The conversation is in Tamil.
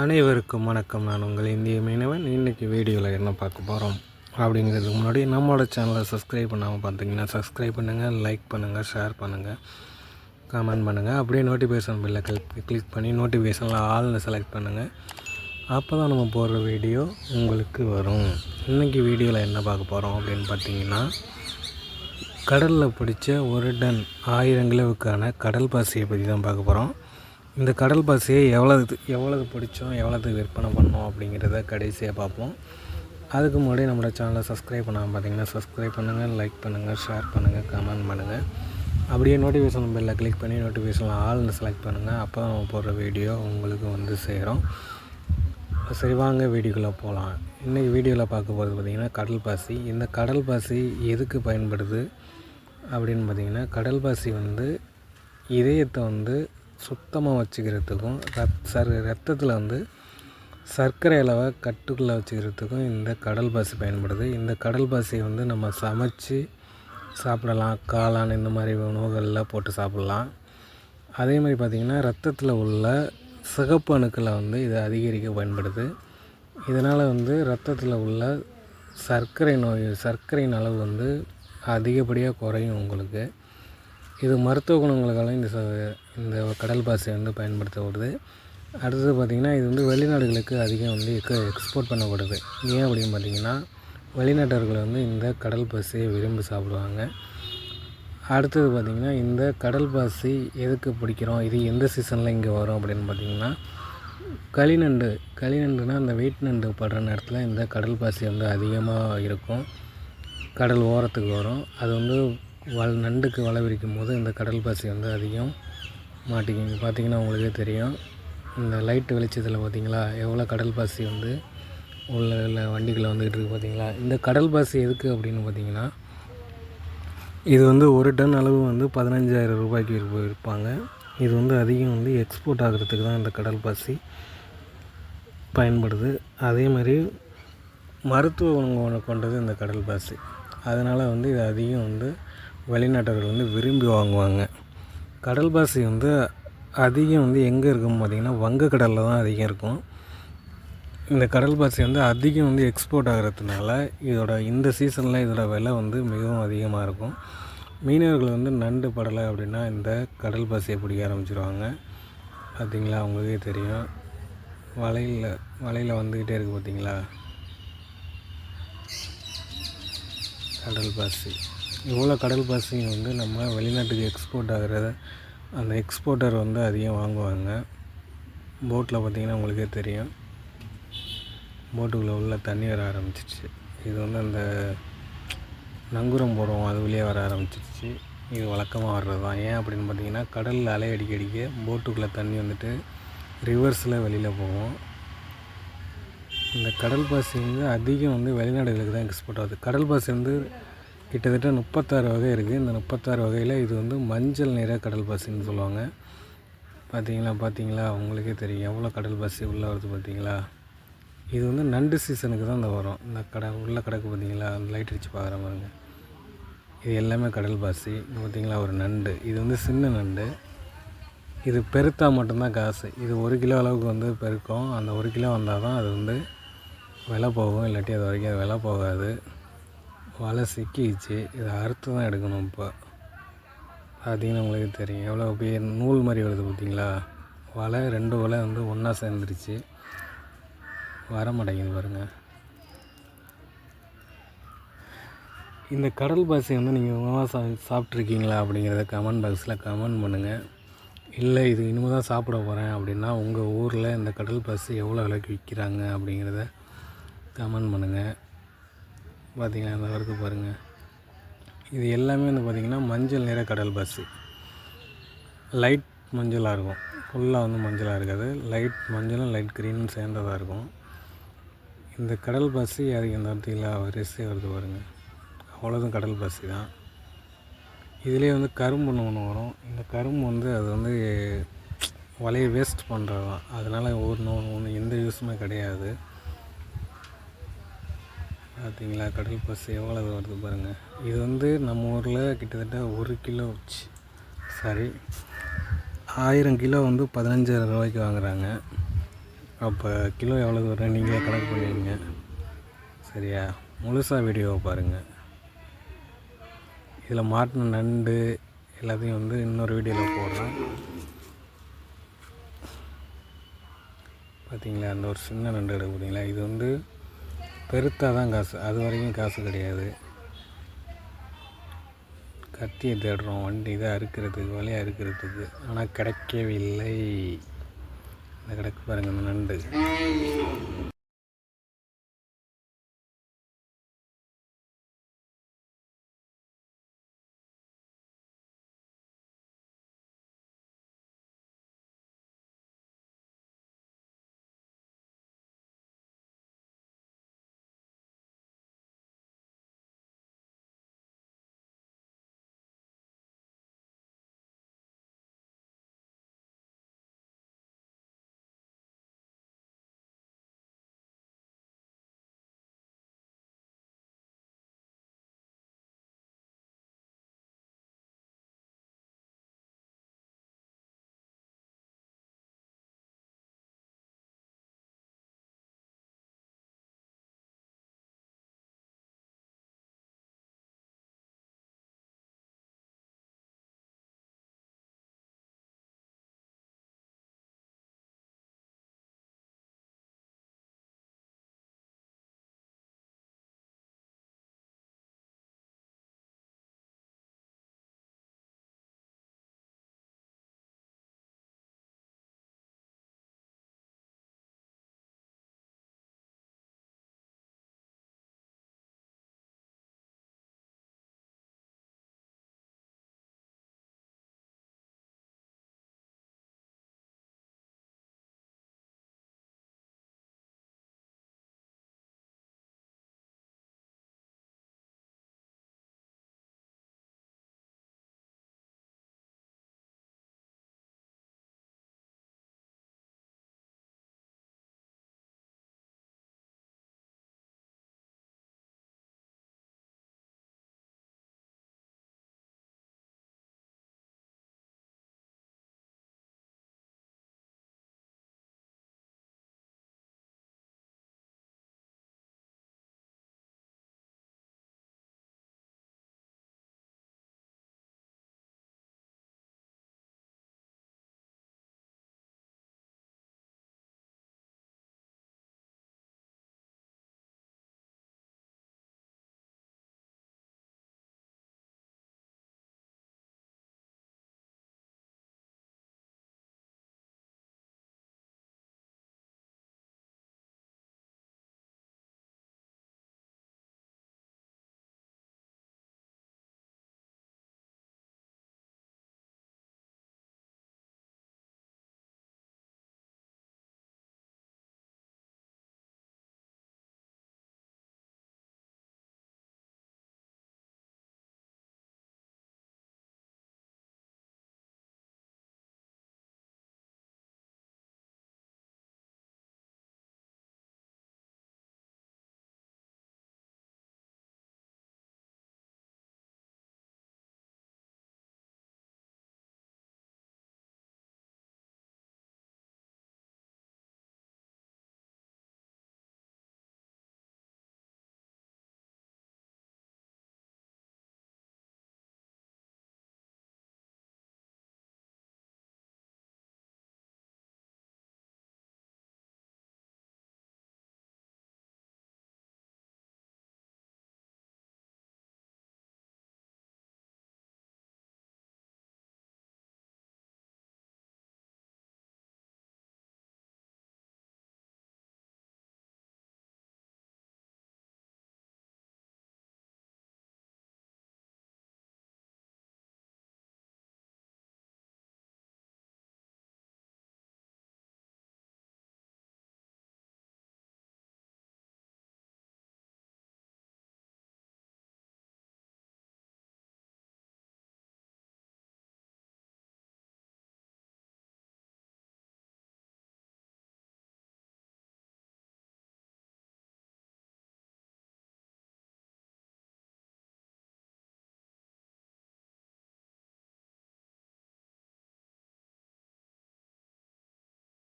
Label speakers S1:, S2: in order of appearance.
S1: அனைவருக்கும் வணக்கம். நான் உங்கள் இந்திய மீனவன். இன்றைக்கி வீடியோவில் என்ன பார்க்க போகிறோம் அப்படிங்கிறதுக்கு முன்னாடி நம்மளோட சேனலை சப்ஸ்கிரைப் பண்ணாமல் பார்த்தீங்கன்னா சப்ஸ்கிரைப் பண்ணுங்கள் லைக் பண்ணுங்கள் ஷேர் பண்ணுங்கள் கமெண்ட் பண்ணுங்கள் அப்படியே நோட்டிஃபிகேஷன் பில்லை கிளிக் கிளிக் பண்ணி நோட்டிஃபிகேஷனில் ஆளில் செலக்ட் பண்ணுங்கள் அப்போ தான் நம்ம போடுற வீடியோ உங்களுக்கு வரும். இன்றைக்கி வீடியோவில் என்ன பார்க்க போகிறோம் அப்படின்னு பார்த்தீங்கன்னா கடலில் பிடிச்ச ஒரு டன் ஆயிரம் கிலோவுக்கான கடல் பாசியை பற்றி தான் பார்க்க போகிறோம் இந்த கடல் பாசியை எவ்வளவு எவ்வளவு பிடிச்சோம் எவ்வளவு விற்பனை பண்ணோம் அப்படிங்கிறத கடைசியாக பார்ப்போம். அதுக்கு முன்னாடி நம்மளோட சேனலை சப்ஸ்கிரைப் பண்ணாமல் பார்த்தீங்கன்னா சப்ஸ்கிரைப் பண்ணுங்கள் லைக் பண்ணுங்கள் ஷேர் பண்ணுங்கள் கமெண்ட் பண்ணுங்கள் அப்படியே நோட்டிஃபிகேஷன் பெல்லை கிளிக் பண்ணி நோட்டிஃபிகேஷனில் ஆல்னு செலக்ட் பண்ணுங்கள் அப்போ நம்ம போடுற வீடியோ உங்களுக்கு வந்து சேரும். சரி வாங்க வீடியோக்குள்ளே போகலாம் இன்றைக்கி வீடியோவில் பார்க்க போகிறது பார்த்திங்கன்னா கடல் பாசி. இந்த கடல் பாசி எதுக்கு பயன்படுது அப்படின்னு பார்த்திங்கன்னா கடல் பாசி வந்து இதயத்தை வந்து சுத்தமாக வச்சுக்கிறதுக்கும் ரத் சர் ரத்தத்தில் வந்து சர்க்கரை அளவை கட்டுக்குள்ளே வச்சுக்கிறதுக்கும் இந்த கடல் பாசி பயன்படுது. இந்த கடல் பாசியை வந்து நம்ம சமைச்சு சாப்பிடலாம். காளான் இந்த மாதிரி உணவுகளில் போட்டு சாப்பிட்லாம். அதே மாதிரி பார்த்திங்கன்னா ரத்தத்தில் உள்ள சிகப்பு அணுக்களை வந்து இது அதிகரிக்க பயன்படுது. இதனால் வந்து ரத்தத்தில் உள்ள சர்க்கரை நோய் சர்க்கரையின் அளவு வந்து அதிகப்படியாக குறையும் உங்களுக்கு. இது மருத்துவ குணங்களுக்காக இந்த ச- இந்த கடல் பாசி வந்து பயன்படுத்தப்படுது. அடுத்தது பார்த்திங்கன்னா இது வந்து வெளிநாடுகளுக்கு அதிகம் வந்து எக்க எக்ஸ்போர்ட் பண்ணப்படுது. ஏன் அப்படின்னு பார்த்தீங்கன்னா வெளிநாட்டவர்கள் வந்து இந்த கடல் பாசியை விரும்பி சாப்பிடுவாங்க. அடுத்தது பார்த்திங்கன்னா இந்த கடல் பாசி எதுக்கு பிடிக்கிறோம்? இது எந்த சீசனில் இங்கே வரும் அப்படின்னு பார்த்திங்கன்னா களிநண்டு களிநண்டுனா அந்த வெயிட் நண்டு படுற நேரத்தில் இந்த கடல் பாசி வந்து அதிகமாக இருக்கும். கடல் ஓரத்துக்கு வரும். அது வந்து வல் நண்டுக்கு வலை விரிக்கும் போது இந்த கடல் பாசி வந்து அதிகம் மாட்டிக்கிங்க பார்த்தீங்கன்னா உங்களுக்கே தெரியும். இந்த லைட்டு வெளிச்சத்தில் பார்த்திங்களா எவ்வளோ கடல் பாசி வந்து உள்ள உள்ள வண்டிக்குள்ளே வந்துக்கிட்டு இருக்கு பார்த்தீங்களா? இந்த கடல் பாசி எதுக்கு அப்படின்னு பார்த்தீங்கன்னா இது வந்து ஒரு டன் அளவு வந்து பதினஞ்சாயிரம் ரூபாய்க்கு விற்ப- விற்பாங்க. இது வந்து அதிகம் வந்து எக்ஸ்போர்ட் ஆகிறதுக்கு தான் இந்த கடல் பாசி பயன்படுது. அதே மாதிரி மருத்துவ குணம் கொண்டது இந்த கடல் பாசி. அதனால் வந்து இது அதிகம் வந்து வெளிநாட்டவர்கள் வந்து விரும்பி வாங்குவாங்க. கடல் பாசி வந்து அதிகம் வந்து எங்கே இருக்கும் பார்த்திங்கன்னா வங்கக்கடலில் தான் அதிகம் இருக்கும். இந்த கடல் பாசி வந்து அதிகம் வந்து எக்ஸ்போர்ட் ஆகிறதுனால இதோட இந்த சீசனில் இதோட விலை வந்து மிகவும் அதிகமாக இருக்கும். மீனவர்கள் வந்து நண்டு படலை அப்படின்னா இந்த கடல் பாசியை பிடிக்க ஆரம்பிச்சிருவாங்க. பார்த்தீங்களா அவங்களுக்கே தெரியும். வலையில் வலையில் வந்துக்கிட்டே இருக்குது பார்த்திங்களா கடல் பாசி. எவ்வளோ கடல் பாசி வந்து நம்ம வெளிநாட்டுக்கு எக்ஸ்போர்ட் ஆகிறத அந்த எக்ஸ்போர்ட்டர் வந்து அதிகம் வாங்குவாங்க. போட்டில் பார்த்திங்கன்னா உங்களுக்கே தெரியும். போட்டுக்குள்ளே உள்ள தண்ணி வர ஆரம்பிச்சிச்சு இது வந்து அந்த நங்குரம் போடுவோம் அது வெளியே வர ஆரம்பிச்சிருச்சு. இது வழக்கமாக வர்றது தான் ஏன் அப்படின்னு பார்த்தீங்கன்னா கடலில் அலை அடிக்க அடிக்க போட்டுக்குள்ளே தண்ணி வந்துட்டு ரிவர்ஸில் வெளியில் போகும். இந்த கடல் பாசி வந்து அதிகம் வந்து வெளிநாடுகளுக்கு தான் எக்ஸ்போர்ட் ஆகுது. கடல் பாசி வந்து கிட்டத்தட்ட முப்பத்தாறு வகை இருக்குது இந்த முப்பத்தாறு வகையில் இது வந்து மஞ்சள் நிற கடல் பாசின்னு சொல்லுவாங்க. பார்த்தீங்களா பார்த்தீங்களா உங்களுக்கே தெரியும். எவ்வளோ கடல் பாசி உள்ளே வருது பார்த்தீங்களா இது வந்து நண்டு சீசனுக்கு தான் இந்த வரும். இந்த கடை உள்ள கிடக்கு பார்த்தீங்களா அந்த லைட் அடித்து பார்க்குற பாருங்க. இது எல்லாமே கடல் பாசி. பார்த்திங்களா பார்த்தீங்களா ஒரு நண்டு. இது வந்து சின்ன நண்டு. இது பெருத்தா மட்டும்தான் காசு. இது ஒரு கிலோ அளவுக்கு வந்து பெருக்கும். அந்த ஒரு கிலோ வந்தால் தான் அது வந்து விலை போகும். இல்லாட்டி அது வரைக்கும் அது விலை போகாது. வலை சிக்கிச்சு இதை அறுத்து தான் எடுக்கணும் இப்போ. பார்த்தீங்கன்னா உங்களுக்கு தெரியும். எவ்வளோ பெரிய நூல் மாதிரி வருது பார்த்தீங்களா? வலை ரெண்டு வலை வந்து ஒன்றா சேர்ந்துருச்சு. வர மாட்டேங்குது பாருங்கள் இந்த கடல் பாசி வந்து நீங்கள் உணவாக சா சாப்பிட்ருக்கீங்களா அப்படிங்கிறத கமெண்ட் பாக்ஸில் கமெண்ட் பண்ணுங்கள் இல்லை இது இனிமேல் தான் சாப்பிட போகிறேன் அப்படின்னா உங்கள் ஊரில் இந்த கடல் பாசி எவ்வளோ விலைக்கு விற்கிறாங்க அப்படிங்கிறத கமெண்ட் பண்ணுங்கள் பார்த்திங்கன்னா இந்த வருது பாருங்கள் இது எல்லாமே வந்து பார்த்திங்கன்னா மஞ்சள் நிற கடல் பாசி லைட் மஞ்சளாக இருக்கும். ஃபுல்லாக வந்து மஞ்சளாக இருக்காது. லைட் மஞ்சளும் லைட் க்ரீனும் சேர்ந்ததாக இருக்கும். இந்த கடல் பாசி அதுக்கு இந்த இடத்துல வரிசை வருது பாருங்க. அவ்வளோதும் கடல் பாசி தான். இதுலேயே வந்து கரும்புன்னு ஒன்று வரும். இந்த கரும்பு வந்து அது வந்து வலையை வேஸ்ட் பண்ணுறது தான் அதனால் ஒரு ஒன்று எந்த யூஸுமே கிடையாது. பார்த்தீங்களா? கடல் பசு எவ்வளோ வருது பாருங்கள் இது வந்து நம்ம ஊரில் கிட்டத்தட்ட ஒரு கிலோ சாரி ஆயிரம் கிலோ வந்து பதினஞ்சாயிரம் ரூபாய்க்கு வாங்குகிறாங்க அப்போ கிலோ எவ்வளோ வரும் நீங்களே கணக்கு பண்ணுவீங்க சரியா? முழுசாக வீடியோவை பாருங்கள் இதில் மாட்டின நண்டு எல்லாத்தையும் வந்து இன்னொரு வீடியோவில் போடுறேன். பார்த்தீங்களா அந்த ஒரு சின்ன நண்டு எடுக்க பார்த்தீங்களா இது வந்து பெருத்தால் தான் காசு. அது வரைக்கும் காசு கிடையாது. கத்தியை தேடுறோம். வண்டி இதை அறுக்கிறதுக்கு வலையை அறுக்கிறதுக்கு. ஆனால் கிடைக்கவில்லை இந்த கிடக்கு பாருங்கள் அந்த நண்டு.